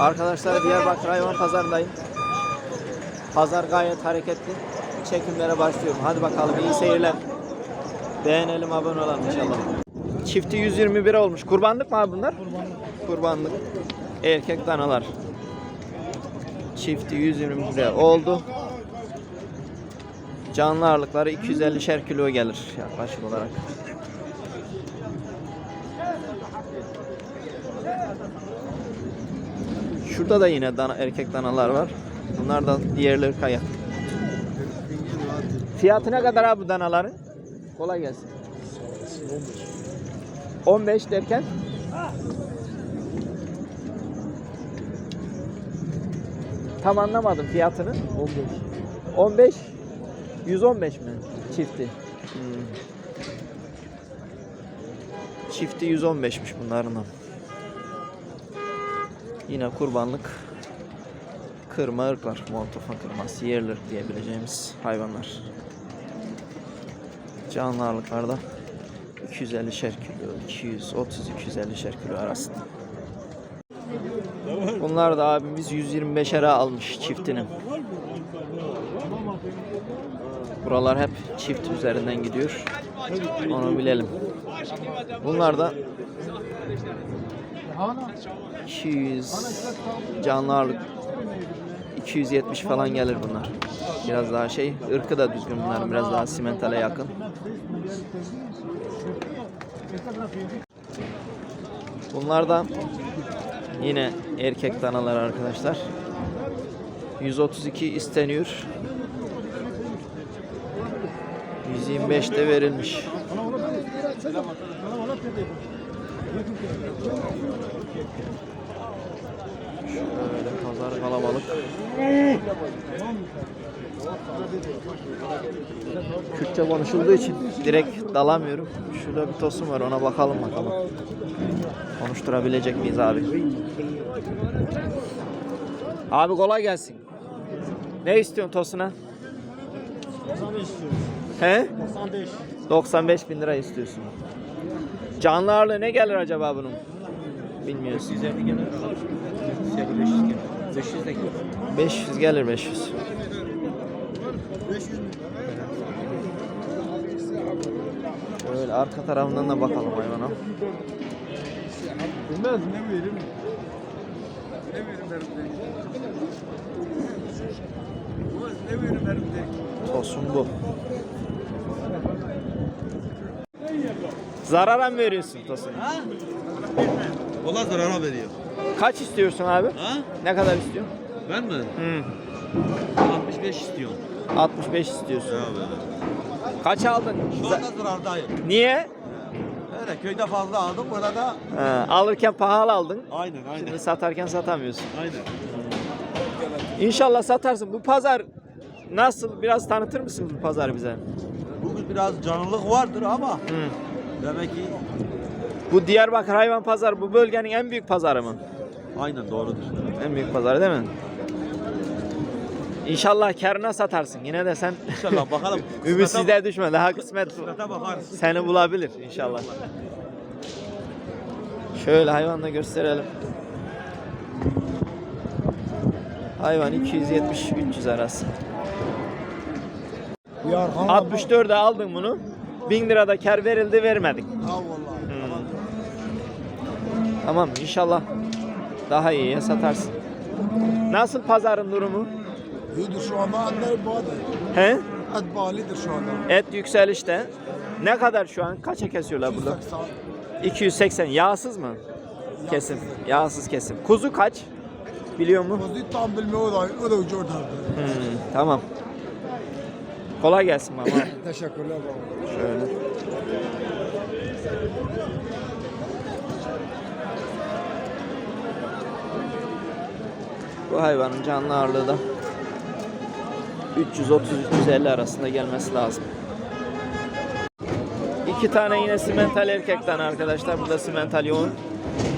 Arkadaşlar Diyarbakır Hayvan Pazarındayım. Pazar gayet hareketli. Çekimlere başlıyorum. Hadi bakalım iyi seyirler. Beğenelim abone olalım inşallah. Çifti 121 olmuş. Kurbanlık mı abi bunlar? Kurbanlık. Kurbanlık. Erkek danalar. Çifti 120 lira oldu. Canlı ağırlıkları 250'şer kilo gelir yaklaşık olarak. Şurada da yine dana, erkek danalar var. Bunlar da diğerleri kaya. Fiyatı ne kadar abi bu danaların? Kolay gelsin. 15 derken? Tam anlamadım fiyatını. 15. 15 115 mi çifti? Hmm. Çifti 115'miş bunların. Yine kurbanlık kırma ırklar. Moltofa kırması, yerli ırk diyebileceğimiz hayvanlar. Canlı ağırlıklarda 250 şer kilo, 230-250 şer arasında. Bunlar da abimiz 125'e almış çiftini. Buralar hep çift üzerinden gidiyor. Onu bilelim. Bunlar da 200 canlı ağırlık 270 falan gelir bunlar. Biraz daha şey, ırkı da düzgün bunlar. Biraz daha simentale yakın. Bunlar da yine erkek danalar arkadaşlar. 132 isteniyor. 125 de verilmiş. Şöyle pazar kalabalık. Kürtçe konuşulduğu için direkt dalamıyorum. Şurada bir tosum var ona bakalım bakalım. Konuşturabilecek miyiz abi? Abi kolay gelsin. Ne istiyorsun tosuna? 95 istiyorum. He? 95. 95 bin lira istiyorsun. Canlı ağırlığı ne gelir acaba bunun? Bilmiyorsun. 150 gelir. 500 gelir. 500 de gelir. 500 gelir 500. 500 mü? Şöyle arka tarafından da bakalım hayvana. Bilmez ne verim? Ne verim Ne verim Tosun bu. Zarara mı veriyorsun tosunu? Ola zarara veriyor. Kaç istiyorsun abi? Ha? Ne kadar istiyorsun? Ben mi? Hı. 65 istiyorum. 65 istiyorsun. Ya be. Kaç aldın? Şu anda zarardayım. Niye? Öyle köyde fazla aldım burada da. Ha, alırken pahalı aldın. Aynen aynen. Şimdi satarken satamıyorsun. Aynen. İnşallah satarsın. Bu pazar nasıl? Biraz tanıtır mısın bu pazarı bize? Bugün biraz canlılık vardır ama Hı. Demek ki Bu Diyarbakır Hayvan Pazarı bu bölgenin en büyük pazarı mı? aynen doğrudur. En büyük pazarı değil mi? İnşallah karına satarsın. Yine de sen İnşallah bakalım. ümitsizliğe düşme. Daha kısmet Kısmete bakarız. seni bulabilir inşallah. Şöyle hayvanla gösterelim. Hayvan 270-300 arası. Yarhan 64'e aldın bunu. 1000 lirada kar verildi vermedik. Ha vallahi. Tamam inşallah daha iyiye satarsın. Nasıl pazarın durumu? İyidir şu anda adlar bağlı. He? Ad bağlıdır şu anda. Et yükselişte. Ne kadar şu an? Kaça kesiyorlar burada? 180. 280. Yağsız mı? Kesim. Yağsız kesim. Kuzu kaç? Biliyor mu? Kuzu tam bilmiyor da, o da ucu orada. Hmm, tamam. Kolay gelsin baba. Teşekkürler baba. Şöyle. Bu hayvanın canlı ağırlığı da 330-350 arasında gelmesi lazım. İki tane yine simental erkekten arkadaşlar. Burada simental yoğun.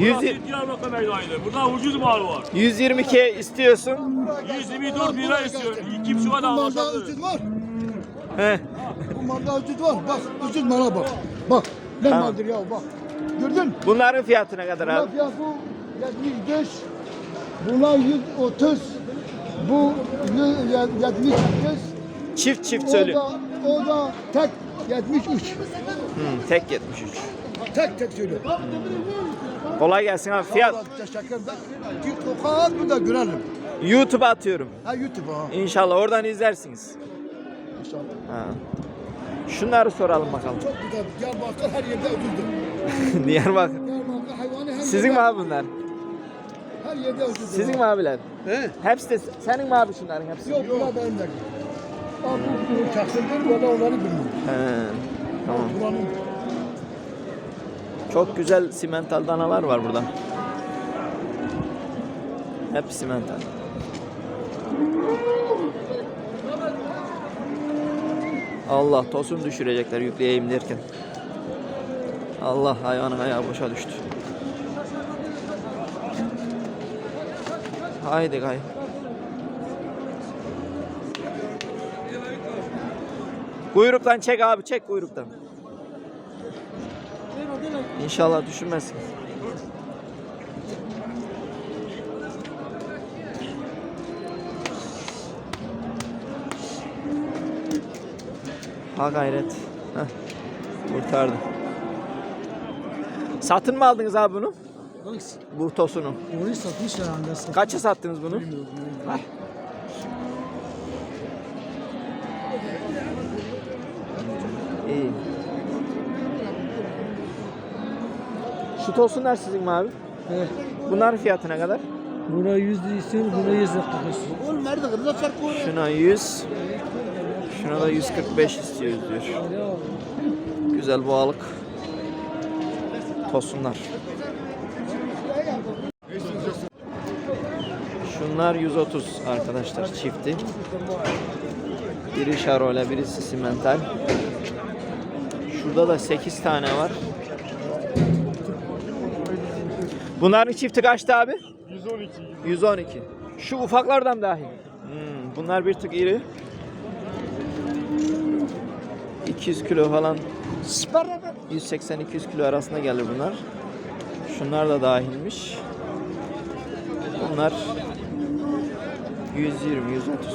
100, Diyarbakır meydanıydı. Burada ucuz mal var. 122 istiyorsun. 124 lira istiyor. İki buçuğa da Bunlarda alacaklar. Heh. Bunlarda ucuz var. Bak ucuz mala bak. Bak. Ne Tamam. maldır ya bak. Gördün? Bunların fiyatı ne kadar Bunlar abi? fiyatı 75 Bunlar 130. Bu 170. Çift çift O söylüyor. da, o da tek 73. Hmm, tek 73. Tek tek söylüyor. Kolay gelsin abi. Fiyat Teşekkür ederim. Bir de görelim. YouTube'a atıyorum. Ha YouTube'a. İnşallah oradan izlersiniz. İnşallah. Ha. Şunları soralım bakalım. Çok güzel. Diyarbakır her yerde ucuzdur. Diyarbakır. Diyarbakır hayvanı her Sizin mi abi bunlar? Her yerde ucuzdur. Sizin mi abiler? He? Hepsi de senin mi abi şunların hepsi? Yok bunlar benim de. Abi bu şahsındır. Valla onları bilmiyorum. He. Tamam. Buranın Çok güzel simental danalar var burada. Hep simental. Allah tosun düşürecekler yükleyeyim derken. Allah hayvanın ayağı boşa düştü. Haydi gay. Kuyruktan çek abi çek kuyruktan. İnşallah düşünmezsin. Ha gayret. Heh. Kurtardı. Satın mı aldınız abi bunu? Bu tosunu. Onu satmışlar andası. Kaça sattınız bunu? İyi. Şu tosunlar sizin mi abi? Evet. Bunların fiyatı ne kadar? Buna 100 istiyor, buna 100 istiyor. Şuna 100. Şuna da 145 istiyoruz diyor. Güzel boğalık. Tosunlar. Şunlar 130 arkadaşlar çifti. Biri şarole, birisi simental. Şurada da 8 tane var. Bunların çifti kaçtı abi? 112. 112. Şu ufaklardan dahil. Hmm, bunlar bir tık iri. 200 kilo falan 180-200 kilo arasında gelir bunlar. Şunlar da dahilmiş. Bunlar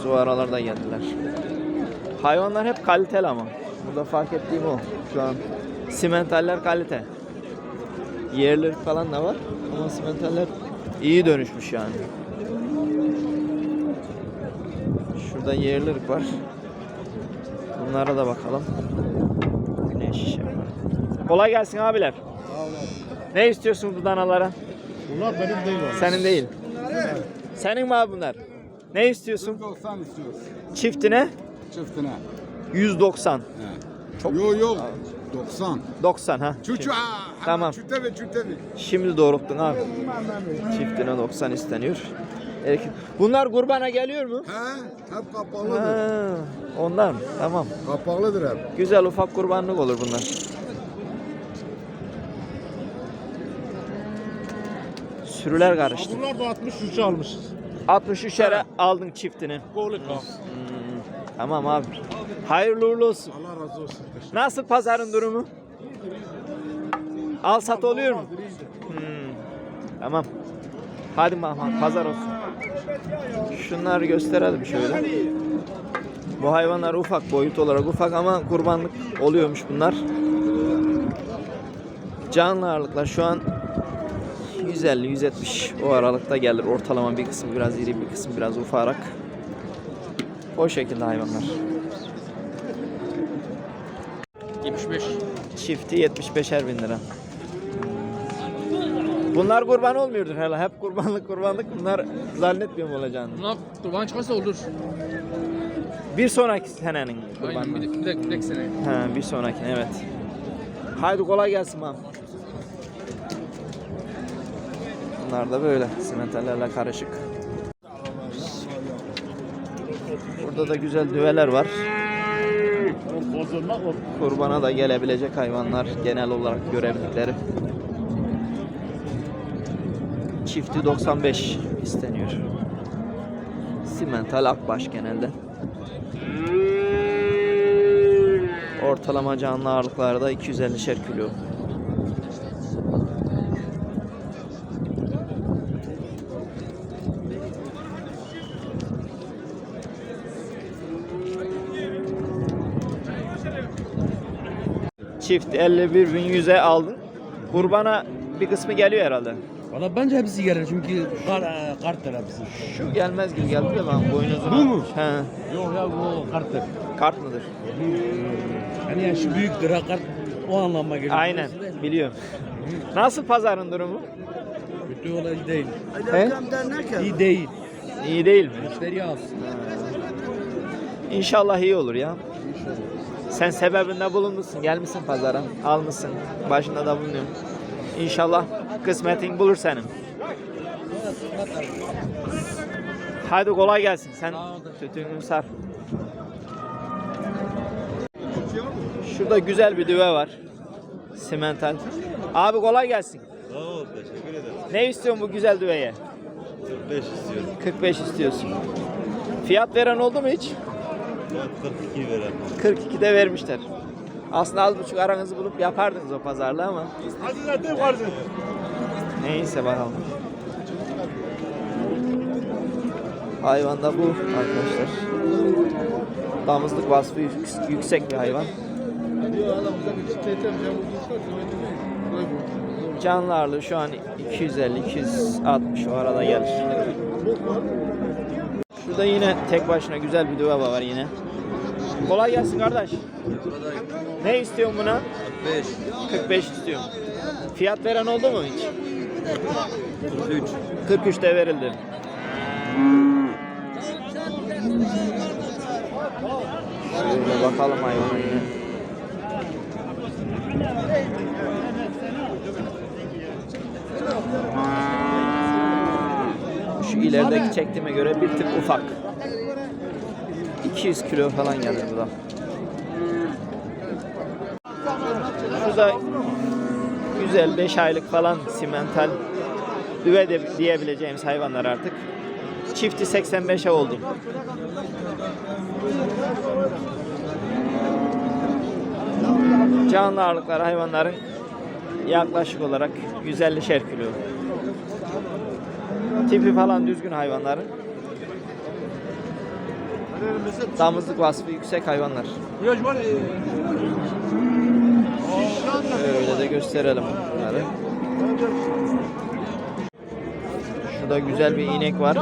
120-130 o aralarda geldiler. Hayvanlar hep kaliteli ama. Burada fark ettiğim o. Şu an simentaller kalite. Yerleri falan da var ama simentaller iyi dönüşmüş yani. Şurada yerli ırk var. Bunlara da bakalım. Güneş. Kolay gelsin abiler. Ne istiyorsun bu danalara? Bunlar benim değil o. Senin değil. Senin mi abi bunlar? Ne istiyorsun? 90 istiyoruz Çiftine çiftine. 190. Çok- Yok yok 90. 90 ha. Çuçu Tamam. Çüte ve çüte ve. Şimdi doğrulttun abi. Çiftine 90 isteniyor. Erkek- Bunlar kurbana geliyor mu? He hep kapaklıdır. Ha, ondan. Tamam. Kapaklıdır hep. Güzel ufak kurbanlık olur bunlar. Sürüler karıştı. Bunlar da 63 almışız. 63'ere aldın çiftini. Kolik Hmm, Tamam abi. Hayırlı uğurlu olsun. Allah razı olsun. Nasıl pazarın durumu? Al sat oluyor mu? Hmm, Tamam. Hadi Mahmut pazar olsun. Şunları gösterelim şöyle. Bu hayvanlar ufak boyut olarak ufak ama kurbanlık oluyormuş bunlar. Canlı ağırlıklar şu an 150-170 o aralıkta gelir. Ortalama bir kısmı biraz iri bir kısmı biraz ufarak. O şekilde hayvanlar. 75. Çifti 75'er bin lira. Bunlar kurban olmuyordur hele. Hep kurbanlık kurbanlık. Bunlar zannetmiyorum olacağını. Buna kurban çıkarsa olur. Bir sonraki senenin Aynen bir, bir, bir de sene. Ha, bir sonraki evet. Haydi kolay gelsin mam. Bunlar da böyle simentallerle karışık. Burada da güzel düveler var. Kurbana da gelebilecek hayvanlar genel olarak görebildikleri. Çifti 95 isteniyor. Simental Akbaş genelde. Ortalama canlı ağırlıklarda 250'şer kilo. Çift 51.100'e aldım. Kurbana bir kısmı geliyor herhalde. Valla bence hepsi gelir çünkü kar, e, karttır hepsi. Şu gelmez gibi geldi de ben boynuzuna. Bu mu? He. Yok ya bu karttır. Kart mıdır? Yani ya şu büyüktür ha kart o anlamda geliyor. Aynen. Biliyorum. Nasıl pazarın durumu? Kötü olay değil. He? İyi değil. İyi değil mi? Müşteri az. İnşallah iyi olur ya. Sen sebebinde bulunmuşsun. Gelmişsin pazara. Almışsın. Başında da bulunuyorsun. İnşallah kısmetin bulur senin. Hadi kolay gelsin. Sen tütününü sar. Şurada güzel bir düve var. Simental. Abi kolay gelsin. Sağ ol teşekkür ederim. Ne istiyorsun bu güzel düveye? 45 istiyorum. 45 istiyorsun. Fiyat veren oldu mu hiç? Ben 42 veren. 42'de vermişler. Aslında az buçuk aranızı bulup yapardınız o pazarlığı ama. Neyse bakalım. Hayvan da bu arkadaşlar. Damızlık vasfı yük- yüksek bir hayvan. Canlı ağırlığı şu an 250-260 o arada gelir. Şurada yine tek başına güzel bir düve var yine. Kolay gelsin kardeş. Ne istiyorsun buna? 45. 45 istiyorum. Fiyat veren oldu mu hiç? 43. 43'te verildi. Şöyle bakalım hayvana yine. Şu ilerideki çektiğime göre bir tık ufak. 200 kilo falan gelir bu da. Şurada güzel 5 aylık falan simental düve de diyebileceğimiz hayvanlar artık. Çifti 85'e oldu. Canlı ağırlıklar hayvanların yaklaşık olarak 150'şer kilo. Tipi falan düzgün hayvanların. Damızlık vasfı yüksek hayvanlar. Öyle de gösterelim bunları. Şurada güzel bir inek var.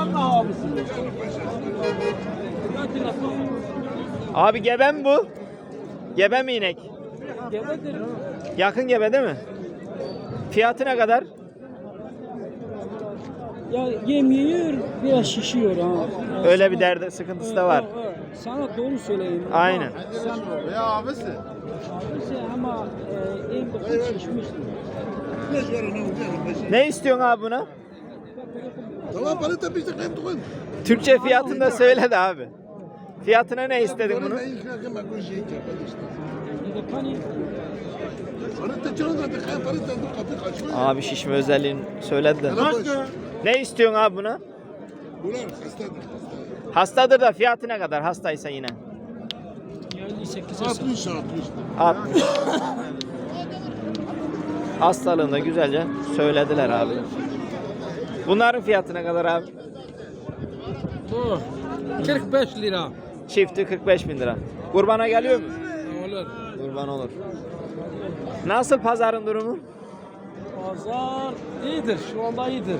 Abi gebe mi bu? Gebe mi inek? Yakın gebe değil mi? Fiyatı ne kadar? Ya yem yiyor, biraz şişiyor ha. Öyle bir derdi sıkıntısı da var. Evet, evet. Sana doğru söyleyeyim. Ama Aynen. Sen Ya abisi. bize ama e, en dokuz şişmiştir. Ne istiyorsun abi buna? Tamam bana da bir şey yaptın. Türkçe fiyatını da söyle de abi. Fiyatına ne istedin bunu? Abi şişme özelliğini söyledi de. Ne istiyorsun abi buna? Bunlar hastadır. hasta. Hastadır da fiyatı ne kadar hastaysa yine? 58 60 60. 60. Hastalığını da güzelce söylediler abi. Bunların fiyatı ne kadar abi? Bu 45 lira. Çifti 45 bin lira. Kurbana geliyor mu? Olur. Kurban olur. Nasıl pazarın durumu? Pazar iyidir, şu anda iyidir.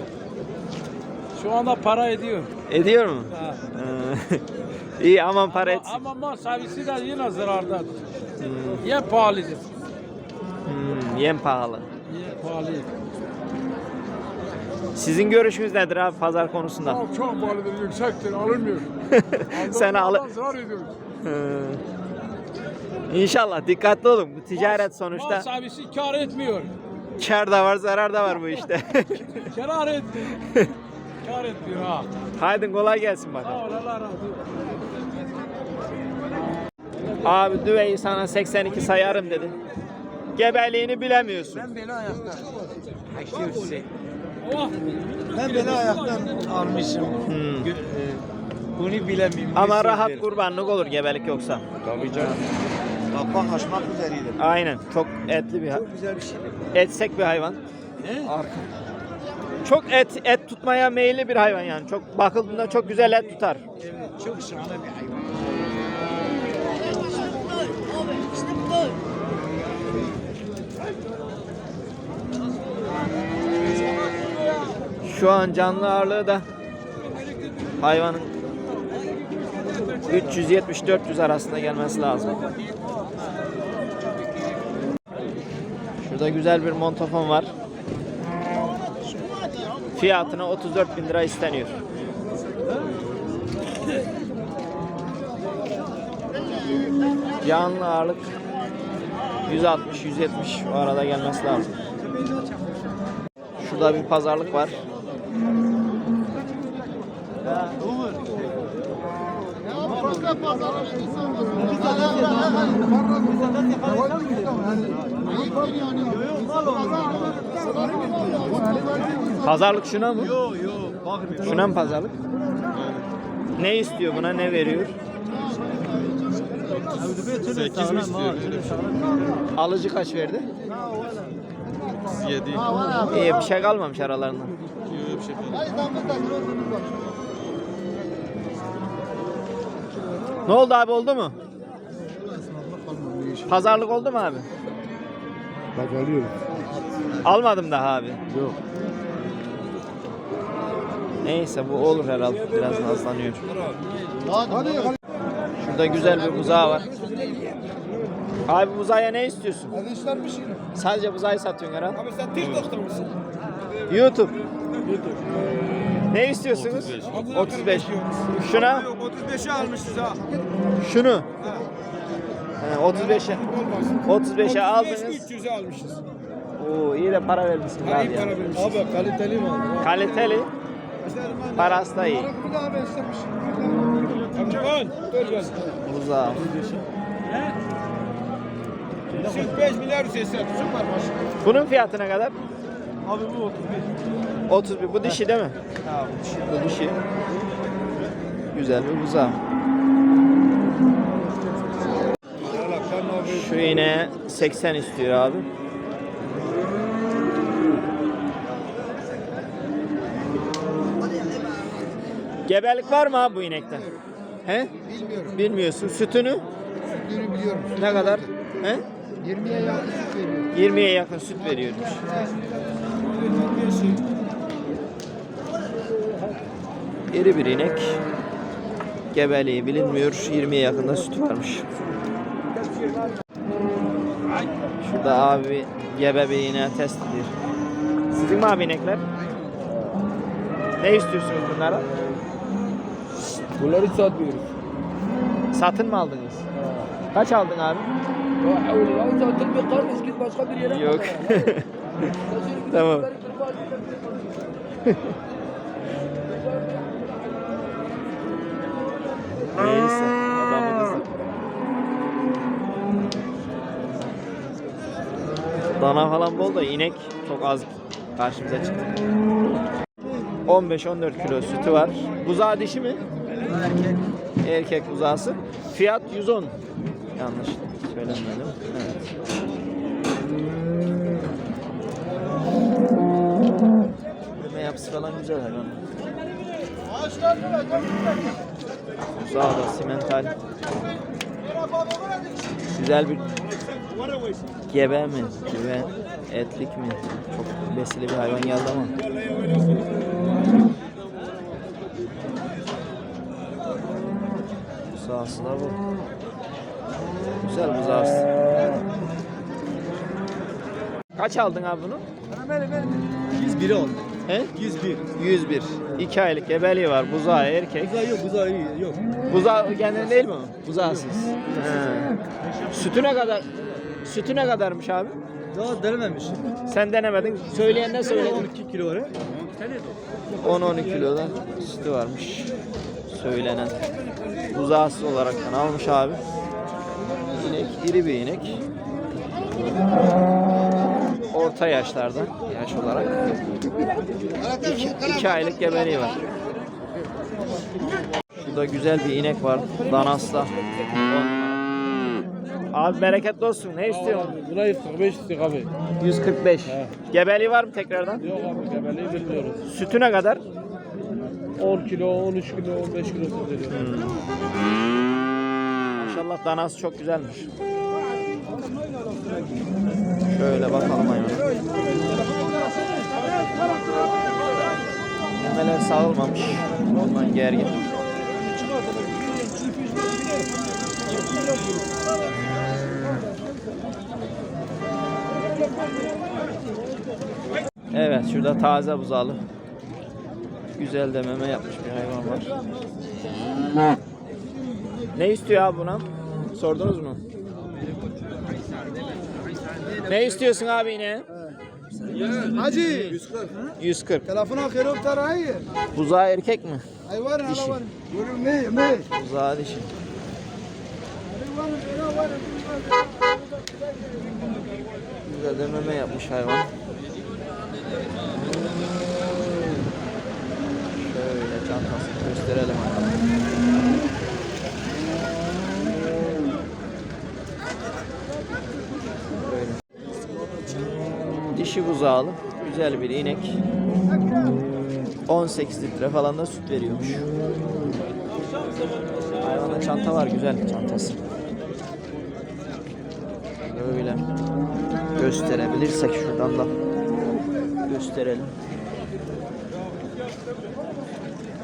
Şu anda para ediyor. Ediyor mu? Ha. İyi aman para etsin. Ama mal servisi de yine zararda. Yem pahalıdır. Hmm, yem pahalı. Yem pahalı. Sizin görüşünüz nedir abi pazar konusunda? Çok pahalıdır, yüksektir, alınmıyor. Sen al. Zarar ediyoruz. Ee, İnşallah dikkatli olun. Bu ticaret Mal sonuçta. servisi kar etmiyor. Kar da var, zarar da var bu işte. Karar etmiyor. kar etmiyor ha. Haydi kolay gelsin bakalım. Sağ ol Allah razı olsun. Abi düveyi sana 82 sayarım dedi. Gebeliğini bilemiyorsun. Oh. Ben beni ayaktan almışım. Hmm. Gö- e, Bunu bilemiyorum. Ama rahat kurbanlık olur gebelik yoksa. Tabii canım. Kaplan açmak üzereydi. Aynen. Çok etli bir Çok güzel bir şeydi. Etsek bir hayvan. Ne? Arka. Çok et et tutmaya meyilli bir hayvan yani. Çok bakıldığında çok güzel et tutar. Evet, çok şahane bir hayvan. Şu an canlı ağırlığı da hayvanın 370-400 arasında gelmesi lazım. Şurada güzel bir montofon var. Fiyatına 34 bin lira isteniyor. Canlı ağırlık 160-170 o arada gelmesi lazım. Şurada bir pazarlık var. Pazarlık şuna mı? Yok yok. Şuna mı pazarlık? Ne istiyor buna ne veriyor? 8 mi istiyor? Alıcı kaç verdi? 7. İyi bir şey kalmamış aralarında. bir şey kalmadı. Ne oldu abi oldu mu? Pazarlık oldu mu abi? Bak alıyorum. Almadım daha abi. Yok. Neyse bu olur herhalde. Biraz nazlanıyor. Şurada güzel bir buzağı var. Abi buzağıya ne istiyorsun? Bir şey. Sadece buzağı satıyorsun herhalde. Abi sen TikTok'ta mısın? YouTube. Ne istiyorsunuz? 35. Şuna? 35'e almışız ha. Şunu. He, 35'e. 35'e aldınız. 300'e almışız. Oo iyi de para vermişsiniz abi ya. Abi kaliteli mi aldın? Kaliteli. Parası da iyi. Bir daha ben istemiş. Amca on. Dur. 45 milyar üstesi. Süper maş. Bunun fiyatı ne kadar? Abi bu 31. 31. Bu dişi değil mi? Bu dişi. Güzel bir buzağı. Şu iğne 80 istiyor abi. Gebelik var mı abi bu inekten? He? Bilmiyorum. Bilmiyorsun. Sütünü Sütünü biliyorum. ne kadar? He? 20'ye yakın süt veriyor. 20'ye yakın süt veriyormuş. İri bir inek. Gebeliği bilinmiyor. 20'ye yakında sütü varmış. Şurada abi gebe bir ineği test ediyor. Sizin mi abi inekler? Ne istiyorsunuz bunlara? Bunları satmıyoruz. Satın mı aldınız? Kaç aldın abi? Yok. Tamam. Neyse. Adamı. Dana falan bol da inek çok az karşımıza çıktı. 15-14 kilo sütü var. Buzağı dişi mi? Erkek. Erkek buzağısı. Fiyat 110. Yanlış söylemedim. Evet. Yeme yapısı falan güzel hayvan. Buzağı da simental. Güzel bir gebe mi? Gebe etlik mi? Çok besili bir hayvan geldi ama. Buzağısı da bu. Güzel buzağısı. Kaç aldın abi bunu? 101 oldu. He? 101. 101. 2 aylık gebeliği var. Buzağı erkek. Buzağı yok, buzağı yok. Buzağı kendine değil mi o? Buzağısız. He. Sütü ne kadar? Sütü ne kadarmış abi? Daha denememiş. Sen denemedin. Söyleyen ne söyledi? 12 kilo var ha. 10-12 kiloda sütü varmış. Söylenen. Buzağısız olaraktan almış abi. İnek, iri bir inek. Orta yaşlarda yaş olarak. 2 aylık gebeliği var. Şurada güzel bir inek var. Danas'ta. Abi bereketli olsun. Ne istiyorsun? Buna 45 istiyor abi. 145. Gebeliği var mı tekrardan? Yok abi gebeliği bilmiyoruz. Sütü ne kadar? 10 kilo, 13 kilo, 15 kilo süt veriyor. Maşallah danası çok güzelmiş. Şöyle bakalım hayvana. Memeler sağılmamış. Ondan gergin. Evet şurada taze buzalı. Güzel de meme yapmış bir hayvan var. Ne istiyor abi buna? Sordunuz mu? Ne istiyorsun abi yine? Hacı. 140. Telefona kırıp tarayı. Buzağı erkek mi? Hayvan Dişi. hayvan. Görür ne ne? Buzağı dişi. Güzel de meme yapmış hayvan. Şöyle çantasını gösterelim bakalım. Dişi buzağlı. Güzel bir inek. 18 litre falan da süt veriyormuş. Hayvanda çanta var güzel çantası. Böyle gösterebilirsek şuradan da gösterelim.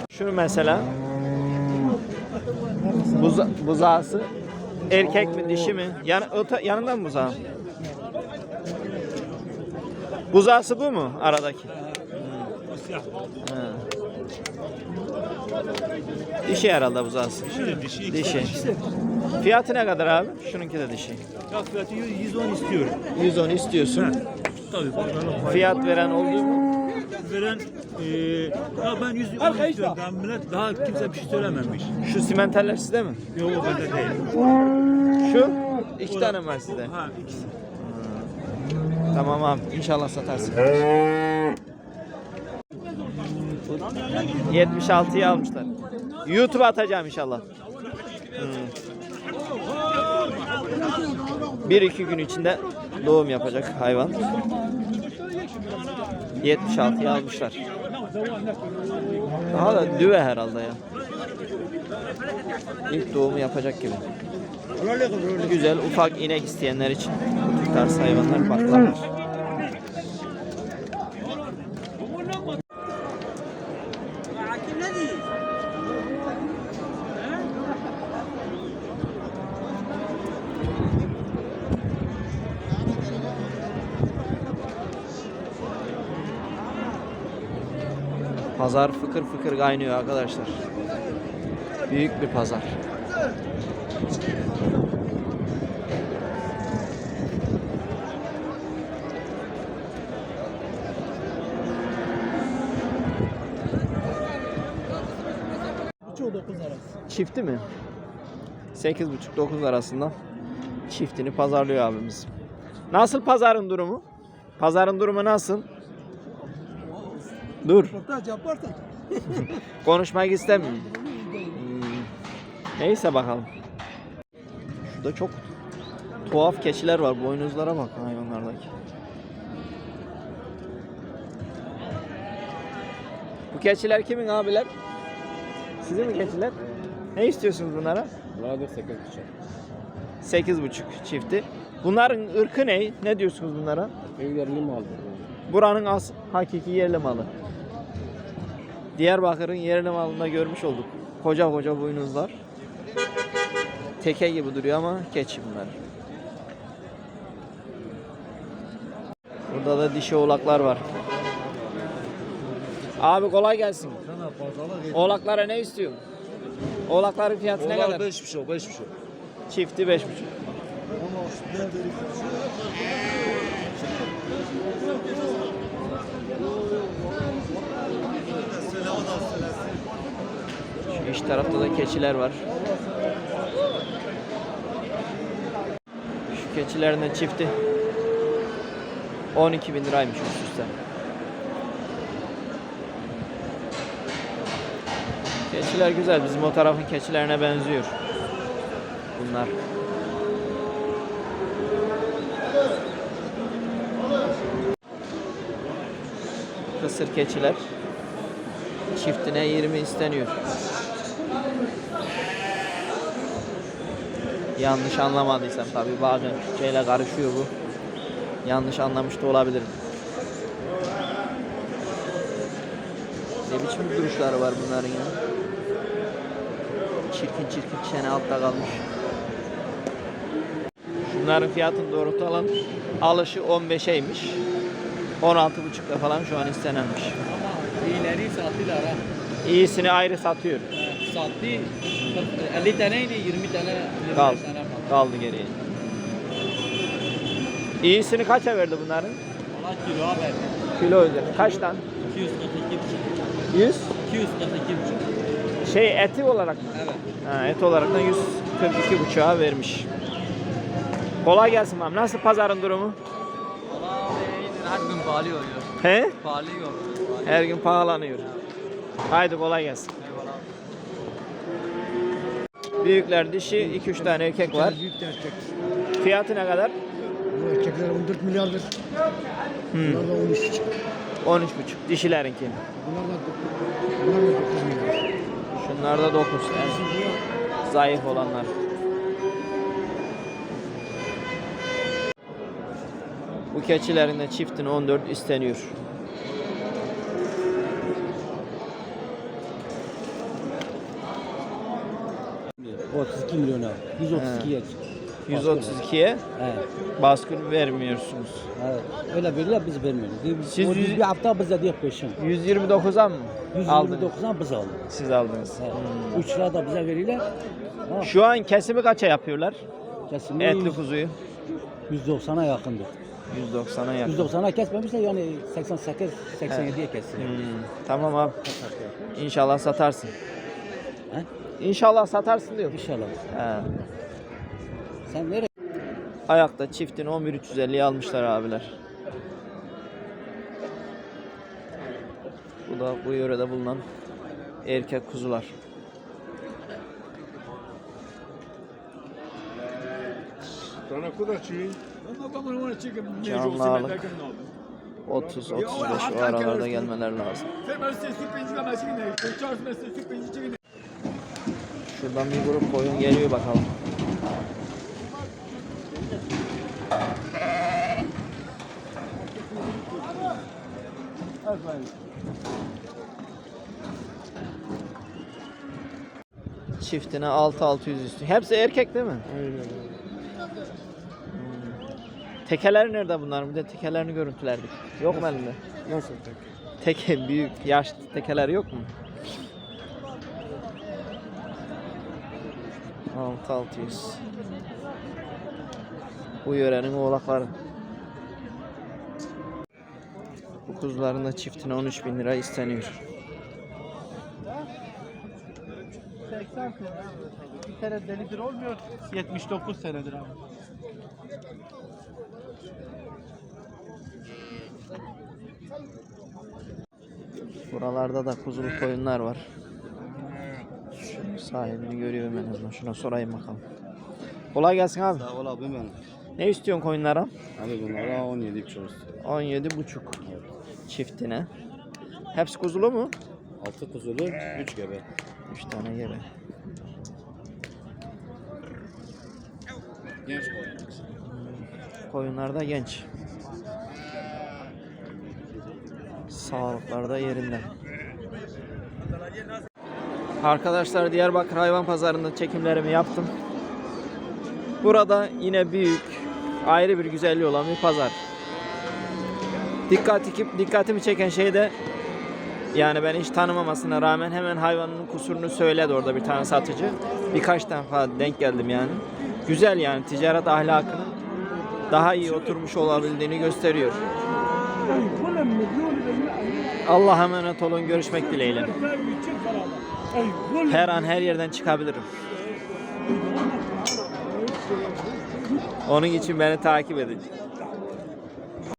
Şunu mesela buza, buzağısı erkek mi dişi mi? Yan, öte, yanında mı buzağı? Buzağısı bu mu aradaki? Ha. Dişi herhalde buzağısı. Dişi, Dişi. Fiyatı ne kadar abi? Şununki de dişi. Ya fiyatı 110 istiyorum. 110 istiyorsun. Tabii Fiyat veren oldu mu? veren eee ya ben 110 istiyorum. Daha millet daha kimse bir şey söylememiş. Şu simentaller sizde mi? Yok o bende değil. Şu? iki tane var sizde? Ha ikisi. Tamam abi. İnşallah satarsın. 76'yı almışlar. YouTube'a atacağım inşallah. Hmm. Bir iki gün içinde doğum yapacak hayvan. 76'yı almışlar. Daha da düve herhalde ya. İlk doğumu yapacak gibi. Güzel ufak inek isteyenler için bu hayvanlar baklarlar. Pazar fıkır fıkır kaynıyor arkadaşlar. Büyük bir pazar. Çifti mi? 8,5-9 arasında çiftini pazarlıyor abimiz. Nasıl pazarın durumu? Pazarın durumu nasıl? Dur. Konuşmak istemiyorum. Neyse bakalım. Şurada çok tuhaf keçiler var. Boynuzlara bak hayvanlardaki. Bu keçiler kimin abiler? Sizin mi keçiler? Ne istiyorsunuz bunlara? Bunlar da 8 Sekiz buçuk çifti. Bunların ırkı ne? Ne diyorsunuz bunlara? Mi aldın? Buranın as hakiki yerli malı. Diyarbakır'ın yerli malında görmüş olduk. Koca koca boynuzlar. Teke gibi duruyor ama keçi bunlar. Burada da dişi oğlaklar var. Abi kolay gelsin. Oğlaklara ne istiyorsun? Oğlakların fiyatı ne kadar? 5 bir şey 5 bir şey. Çifti 5,5. Şu iç tarafta da keçiler var. Şu keçilerin de çifti 12 bin liraymış üst üste. Keçiler güzel. Bizim o tarafın keçilerine benziyor. Bunlar. Kısır keçiler. Çiftine 20 isteniyor. Yanlış anlamadıysam tabii bazen şeyle karışıyor bu. Yanlış anlamış da olabilirim. Ne biçim duruşları var bunların ya. Çirkin çirkin çene altta kalmış. Şunların fiyatını doğrultalım. Alışı 15'eymiş. 16.5'da falan şu an istenenmiş. Ama iyileri sattılar ha. İyisini ayrı satıyor. Sattı 50 taneydi 20 tane 25 Kaldı. tane kaldı. Kaldı geriye. İyisini kaça verdi bunların? Valla kilo verdi. Kilo özel. Kaçtan? 242 buçuk. 100. 242 buçuk. Şey eti olarak mı? Evet. Ha, et olarak da 142 buçuğa vermiş. Kolay gelsin mam. Nasıl pazarın durumu? Her gün pahalı oluyor. He? Pahalı oluyor. Her gün pahalanıyor. Haydi kolay gelsin. Büyükler dişi, 2-3 tane erkek var. Büyük de erkek. Fiyatı ne kadar? Bu erkekler 14 milyardır. Hmm. Bunlar da 13 buçuk. 13,5. Dişilerinki. Bunlar da, bunlar da 9 milyar. Şunlar da 9. En zayıf olanlar. Bu keçilerin de çiftine 14 isteniyor. O 32 milyon abi. 132 geç. 132'ye Evet. baskın vermiyorsunuz. evet. Öyle verirler biz vermiyoruz. Biz, Siz o yüz- bir hafta bize diye peşin. 129'a mı aldınız? 129'dan biz aldık. Siz aldınız. Evet. 3 lira da bize verirler. Ha, Şu an kesimi kaça yapıyorlar? kesimi Etli kuzuyu. 190'a yakındır. 190'a yakın. 190'a kesmemişse yani 88 87'ye kesiyor. Hmm, Tamam abi. İnşallah satarsın. He? İnşallah satarsın diyor. İnşallah. He. Sen nereye? Ayakta çiftin 11.350'ye almışlar abiler. Bu da bu yörede bulunan erkek kuzular. Sana kudaçı. Canlı ağırlık 30-35 o aralarda gelmeler lazım. Şuradan bir grup koyun geliyor bakalım. Çiftine 6-600 üstü. Hepsi erkek değil mi? Aynen. Tekeler nerede bunların? Bir de tekelerini görüntülerdik. Yok mu elinde? Nasıl tek? Teke büyük yaşlı tekeler yok mu? 6600. Bu yörenin oğlakları. Bu kuzuların da çiftine 13 bin lira isteniyor. 80 sene. Bir sene delidir olmuyor. 79 senedir abi. Buralarda da kuzulu koyunlar var. Şu sahibini görüyorum en azından. Şuna sorayım bakalım. Kolay gelsin abi. Sağ ol abi ben. Ne istiyorsun koyunlara? Abi bunlara 17 buçuk. 17 buçuk çiftine. Hepsi kuzulu mu? 6 kuzulu, 3 gebe. 3 tane gebe. Genç koyun. Koyunlar da genç. Sağlıklar da yerinde. Arkadaşlar Diyarbakır Hayvan Pazarı'nda çekimlerimi yaptım. Burada yine büyük, ayrı bir güzelliği olan bir pazar. Dikkat dikkatimi çeken şey de yani ben hiç tanımamasına rağmen hemen hayvanın kusurunu söyledi orada bir tane satıcı. Birkaç defa denk geldim yani. Güzel yani ticaret ahlakının daha iyi oturmuş olabildiğini gösteriyor. Allah'a emanet olun. Görüşmek dileğiyle. Her an her yerden çıkabilirim. Onun için beni takip edin.